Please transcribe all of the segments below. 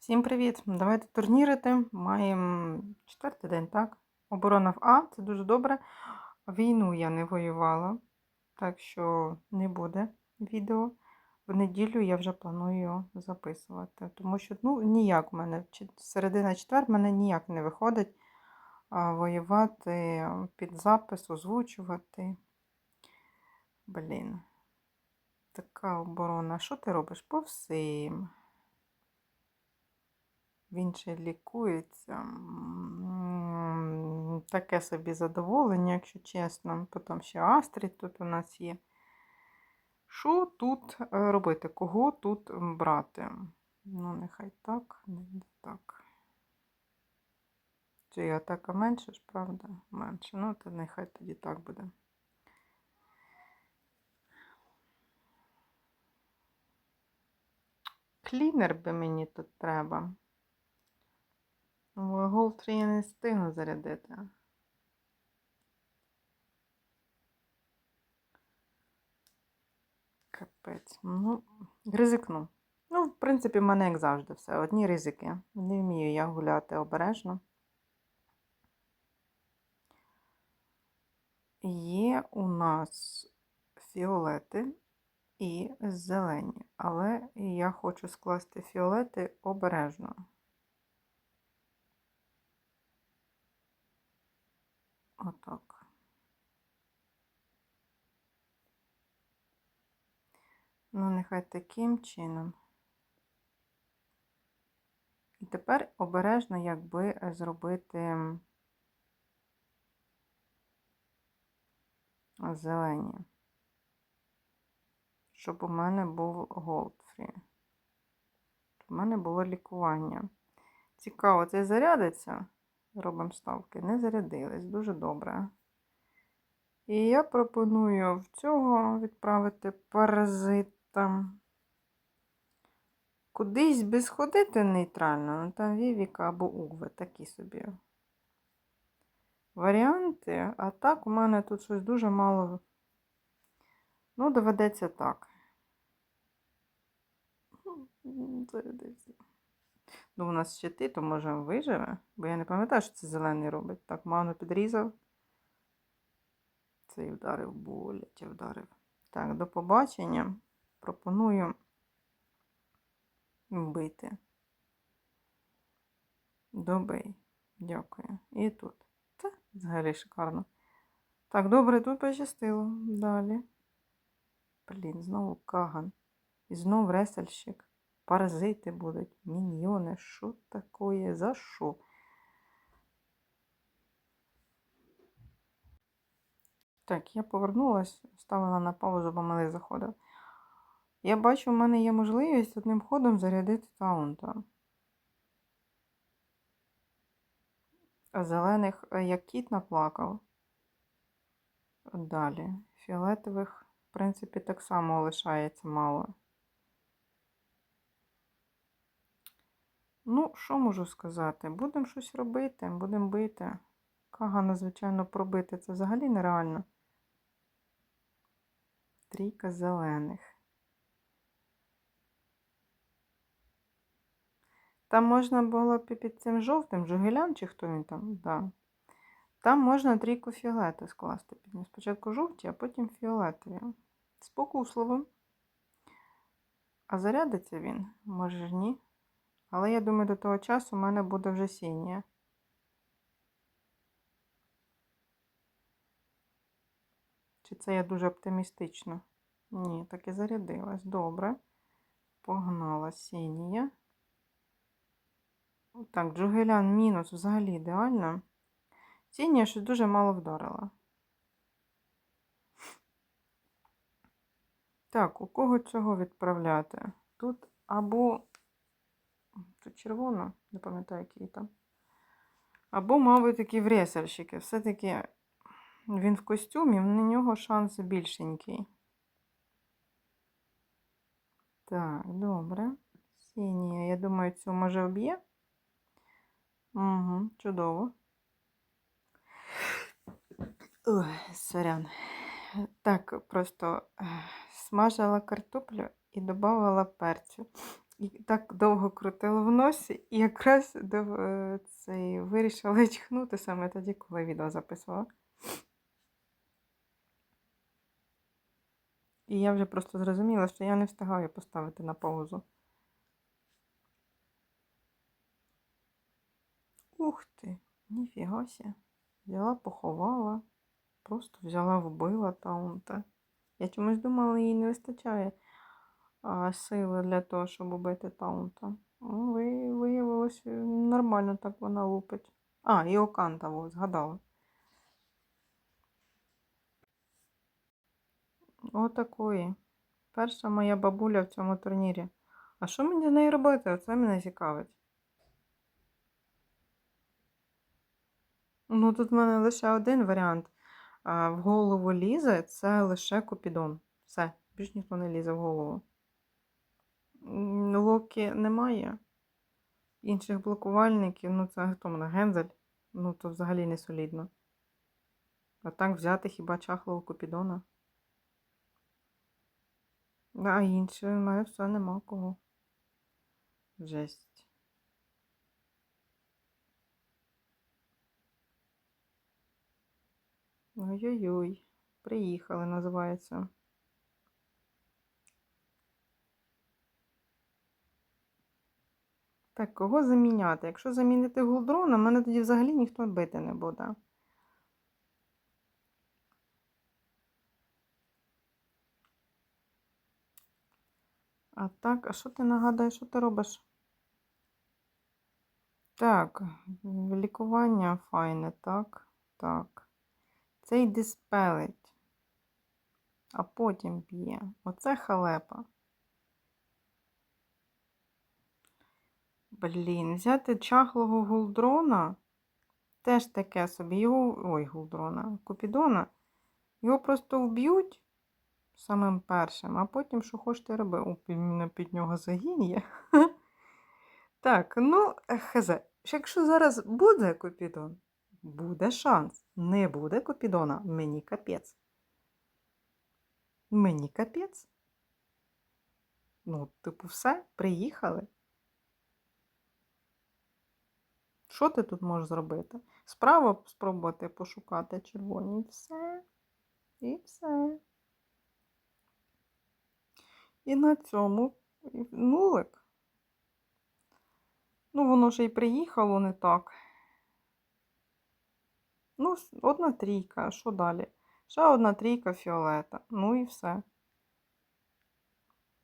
Всім привіт! Давайте турнірити. Маємо четвертий день, так? Оборона в А, це дуже добре. Війну я не воювала, так що не буде відео. В неділю я вже планую записувати. Тому що ну, ніяк в мене середина четвер в мене ніяк не виходить воювати під запис, озвучувати. Блін. Така оборона. Що ти робиш? По всім. Він ще лікується. Таке собі задоволення, якщо чесно. Потім ще Астрід тут у нас є. Що тут е, робити? Кого тут брати? Ну, нехай так, не так. Чи атака менше ж, правда? Менше. Ну, то нехай тоді так буде. Клінер би мені тут треба. Гол 3 я не встигну зарядити. Капець. Ну, ризикну. Ну, в принципі, в мене як завжди все. Одні ризики. Не вмію я гуляти обережно. Є у нас фіолети і зелені, але я хочу скласти фіолети обережно. Отак. Ну, нехай таким чином. І тепер обережно, якби е, зробити зелені, щоб у мене був голдфрі. У мене було лікування. Цікаво, це зарядиться? Робимо ставки. Не зарядились. Дуже добре. І я пропоную в цього відправити паразита. Кудись би сходити нейтрально, ну там Вівіка або Угве, такі собі. Варіанти. А так у мене тут щось дуже мало. Ну, доведеться так. Ну, Зарядився. Ну, у нас щити, то може виживе, бо я не пам'ятаю, що це зелений робить. Так, ману підрізав. Цей вдарив, боляче вдарив. Так, до побачення. Пропоную вбити. Добий. Дякую. І тут. Та, взагалі шикарно. Так, добре, тут пощастило. Далі. Блін, знову каган. І знов ресельщик. Паразити будуть, міньйони. Що таке? За що? Так, я повернулась, ставила на паузу, бо малий заходив. Я бачу, в мене є можливість одним ходом зарядити таунта. А зелених, е, як кіт наплакав. Далі. Фіолетових, в принципі, так само лишається мало. Ну, що можу сказати? Будемо щось робити, будемо бити. Кага, звичайно, пробити це взагалі нереально. Трійка зелених. Там можна було під цим жовтим, жугелян чи хто він там, да. Там можна трійку фіолету скласти під ним. Спочатку жовті, а потім фіолетові. Спокусливо. А зарядиться він? Може ж ні. Але я думаю, до того часу в мене буде вже сінія. Чи це я дуже оптимістично? Ні, так і зарядилась. Добре. Погнала сінія. Так, Джугелян мінус взагалі ідеально. Сінія щось дуже мало вдарила. Так, у кого цього відправляти? Тут або. Тут червоно, не пам'ятаю, який там. Або, мабуть, такі вресальщики. Все-таки він в костюмі, на нього шанс більшенький. Так, добре. Сінія, я думаю, цю може вб'є. Угу, чудово. Ой, сорян. Так, просто смажила картоплю і додавала перцю. Так довго крутила в носі, і якраз до, е, цей, вирішила чхнути саме тоді, коли відео записувала. І я вже просто зрозуміла, що я не встигаю поставити на паузу. Ух ти, ніфіга ся. Взяла, поховала, просто взяла, вбила таунта. Я чомусь думала, їй не вистачає а, сили для того, щоб убити таунта. Ну, ви, виявилось, е, нормально так вона лупить. А, і Оканта, во, згадала. Отакої. Перша моя бабуля в цьому турнірі. А що мені з нею робити? Оце мене цікавить. Ну, тут в мене лише один варіант. В голову лізе це лише Купідон. Все, більш ніхто не лізе в голову. Локі немає. Інших блокувальників, ну це хто мене? Гензель? Ну, то взагалі не солідно. А так взяти хіба чахлого Купідона. А інше мене все нема кого. Жесть. Ой-ой-ой. Приїхали, називається. Так, кого заміняти? Якщо замінити Гулдрона, мене тоді взагалі ніхто бити не буде. А так, а що ти нагадаєш, що ти робиш? Так, лікування файне, так, так. Цей диспелить, а потім б'є. Оце халепа. Блін, взяти чахлого гулдрона теж таке собі. Його, ой, гулдрона, Купідона. Його просто вб'ють самим першим, а потім, що хочете роби. О, під, нього загін є. Так, ну, хз. Якщо зараз буде Купідон, буде шанс. Не буде Купідона, мені капець. Мені капець. Ну, типу, все, приїхали. Що ти тут можеш зробити? Справа спробувати пошукати червоні. Все. І все. І на цьому нулик. Ну, воно ж і приїхало не так. Ну, одна трійка, що далі? Ще одна трійка фіолета. Ну і все.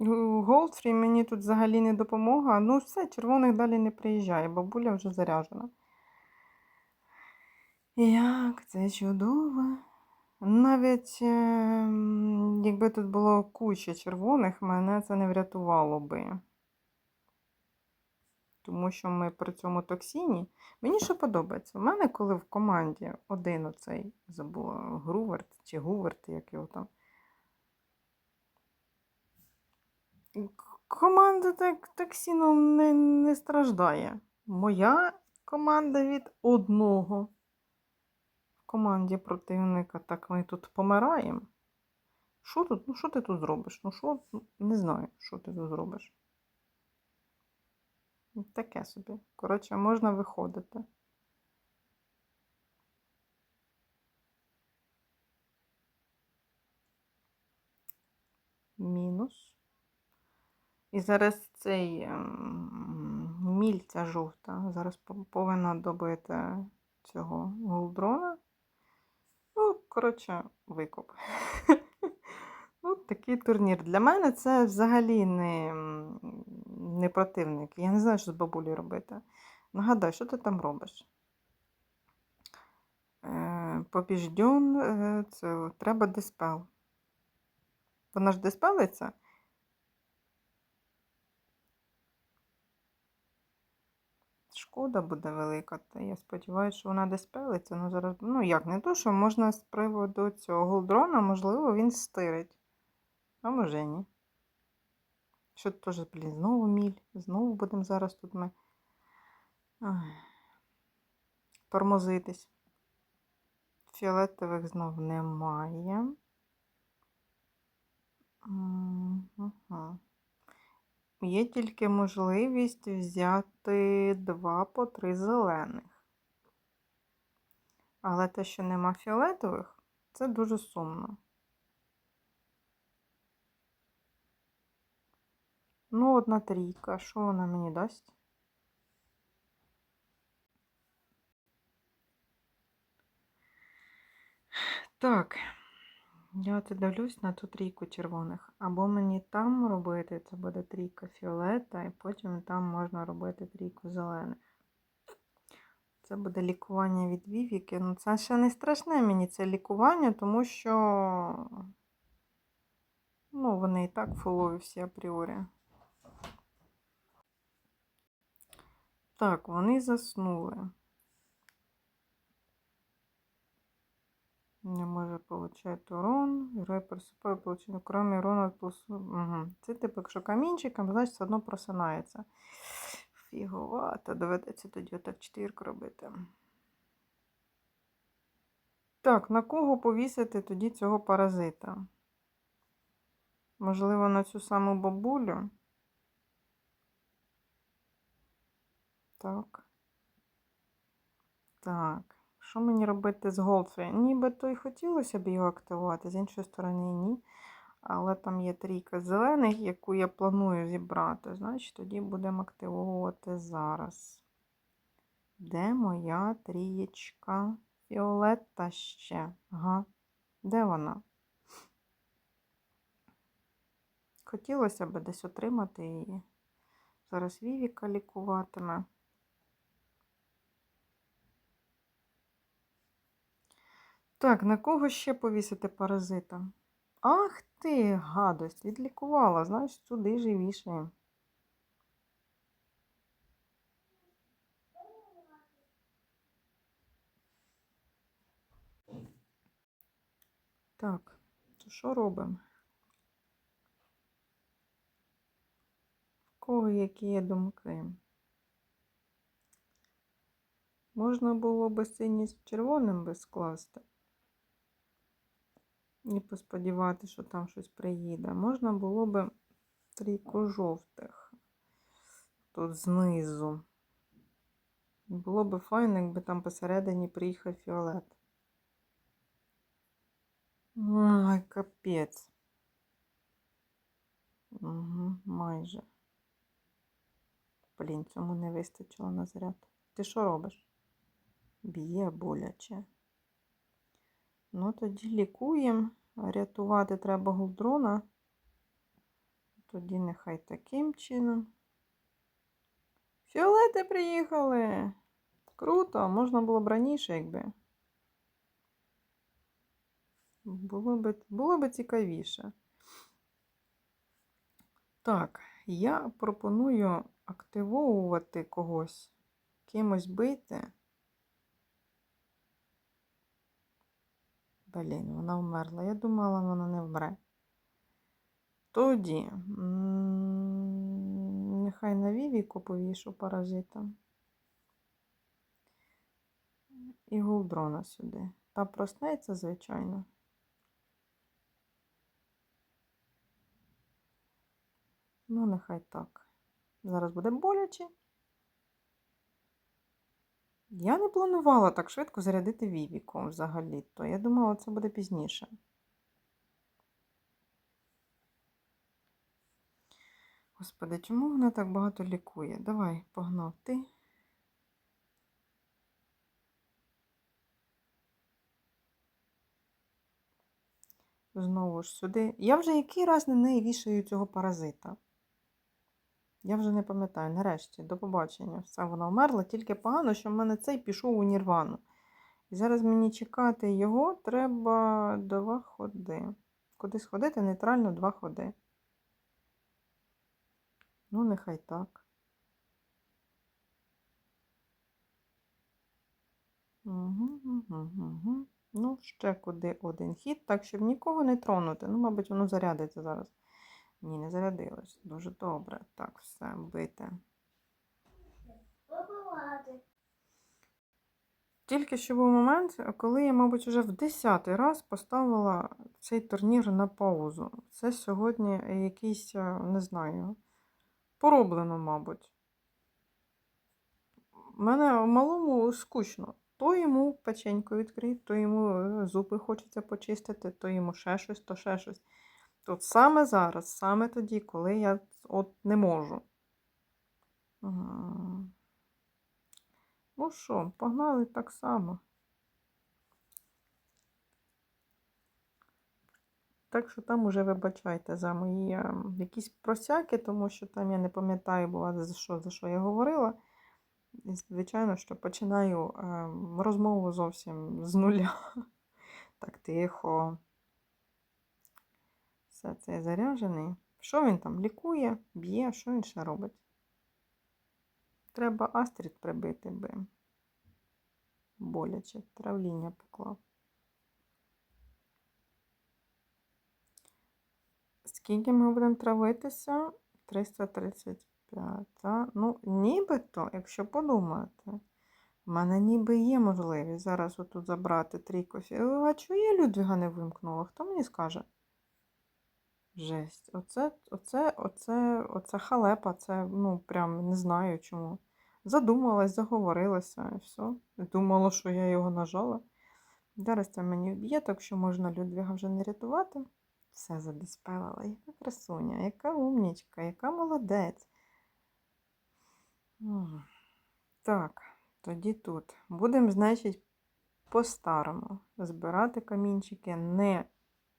Голдфрі мені тут взагалі не допомога. Ну, все, червоних далі не приїжджає, бабуля вже заряжена. Як це чудово. Навіть ем, якби тут було куча червоних, мене це не врятувало би. Тому що ми при цьому токсині. Мені що подобається? У мене, коли в команді один оцей забула Груверт чи Гуверт, як його там. Команда так токсином не, не страждає. Моя команда від одного в команді противника, так ми тут помираємо. Що тут? Ну, що ти тут зробиш? Ну, що? Ну, Не знаю, що ти тут зробиш. Таке собі. Коротше, можна виходити. Мінус. І зараз цей ем, мільця жовта. Зараз повинна добити цього голдрона. Ну, коротше, викуп. Ну, такий турнір. Для мене це взагалі не, не противник. Я не знаю, що з бабулею робити. Нагадай, що ти там робиш? Е, Побіжден, е, це треба диспел. Вона ж диспелиться? Шкода буде велика, та я сподіваюся, що вона десь пелиться. Ну, зараз, ну як, не то, що можна з приводу цього голдрона, можливо, він стирить. А може ні. Що теж, блін, знову міль. Знову будемо зараз тут ми ай, тормозитись. Фіолетових знов немає. Мгм. Є тільки можливість взяти два по три зелених. Але те, що нема фіолетових, це дуже сумно. Ну, одна трійка. Що вона мені дасть? Так, я от дивлюсь на ту трійку червоних. Або мені там робити, це буде трійка фіолета, і потім там можна робити трійку зелених. Це буде лікування від вівіки. Ну, це ще не страшне мені це лікування, тому що ну, вони і так фулові всі апріорі. Так, вони заснули. Не може получати урон. Герой просипає, получає кроме урона від плюс. Угу. Це типу, якщо камінчиком, значить все одно просинається. Фіговато, доведеться тоді отак четвірку робити. Так, на кого повісити тоді цього паразита? Можливо, на цю саму бабулю? Так. Так. Що мені робити з Голдфрі? Нібито і хотілося б його активувати, з іншої сторони, ні. Але там є трійка зелених, яку я планую зібрати. Значить, тоді будемо активовувати зараз. Де моя трієчка? Фіолетта ще. Ага. Де вона? Хотілося б десь отримати її. Зараз Вівіка лікуватиме. Так, на кого ще повісити паразита? Ах ти, гадость, відлікувала, знаєш, туди живіше. Так, то що робимо? В кого які є думки? Можна було би синій з червоним би скласти. І посподіватися, що там щось приїде. Можна було би трійку жовтих тут знизу. Було би файно, якби там посередині приїхав фіолет. Ай, капець. Угу, майже. Блін, цьому не вистачило на заряд. Ти що робиш? Б'є боляче. Ну, тоді лікуємо. Рятувати треба гулдрона. Тоді нехай таким чином. Фіолети приїхали. Круто, можна було б раніше, якби. Було б, було б цікавіше. Так, я пропоную активовувати когось, кимось бити. Блін, вона вмерла. Я думала, вона не вмре. Тоді, нехай на Вівіку повішу паразита. І голдрона сюди. Та проснеться, звичайно. Ну, нехай так. Зараз буде боляче. Я не планувала так швидко зарядити Вівіку взагалі-то. Я думала, це буде пізніше. Господи, чому вона так багато лікує? Давай, погнав ти. Знову ж сюди. Я вже який раз на неї вішаю цього паразита. Я вже не пам'ятаю, нарешті, до побачення. Все, вона вмерла, тільки погано, що в мене цей пішов у Нірвану. І зараз мені чекати його треба два ходи. Куди сходити? Нейтрально два ходи. Ну, нехай так. Угу, угу, угу. Ну, ще куди один хід, так, щоб нікого не тронути. Ну, мабуть, воно зарядиться зараз. Ні, не зарядилось. Дуже добре. Так, все, бити. Тільки що був момент, коли я, мабуть, вже в десятий раз поставила цей турнір на паузу. Це сьогодні якийсь, не знаю, пороблено, мабуть. Мене малому скучно. То йому печеньку відкрити, то йому е, зуби хочеться почистити, то йому ще щось, то ще щось. От саме зараз, саме тоді, коли я от не можу. Ну що, погнали так само. Так що там уже вибачайте за мої ем, якісь просяки, тому що там я не пам'ятаю, була за що, за що я говорила. І, звичайно, що починаю ем, розмову зовсім з нуля. Так тихо. Все це заряджений. Що він там лікує, б'є, що він ще робить? Треба астрід прибити би. Боляче, травління поклав. Скільки ми будемо травитися? 335. Ну, нібито, якщо подумати, в мене ніби є можливість зараз отут забрати трійку. А чого я Людвіга не вимкнула? Хто мені скаже? Жесть. Оце, оце, оце, оце халепа, це, ну, прям не знаю чому. Задумалась, заговорилася і все. Думала, що я його нажала. Зараз це мені вб'є, так що можна Людвіга вже не рятувати. Все задиспелила. Яка красуня, яка умнічка, яка молодець. Так, тоді тут. Будемо, значить, по-старому збирати камінчики не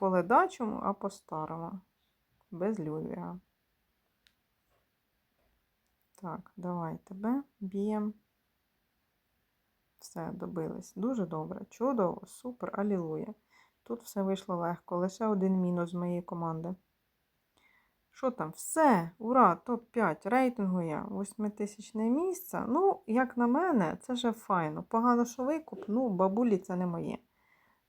по ледачому, а по-старому. Без Людвіга. Так, давай тебе б'ємо. Все, добились. Дуже добре. Чудово, супер, алілуя. Тут все вийшло легко. Лише один мінус з моєї команди. Що там? Все, ура, топ-5 рейтингу я. 8000 місце. Ну, як на мене, це вже файно. Погано, що викуп, ну, бабулі це не моє.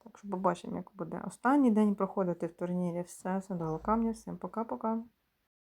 Так що побачимо, як буде. Останній день проходити в турнірі. Все, все до камня. Всім пока-пока.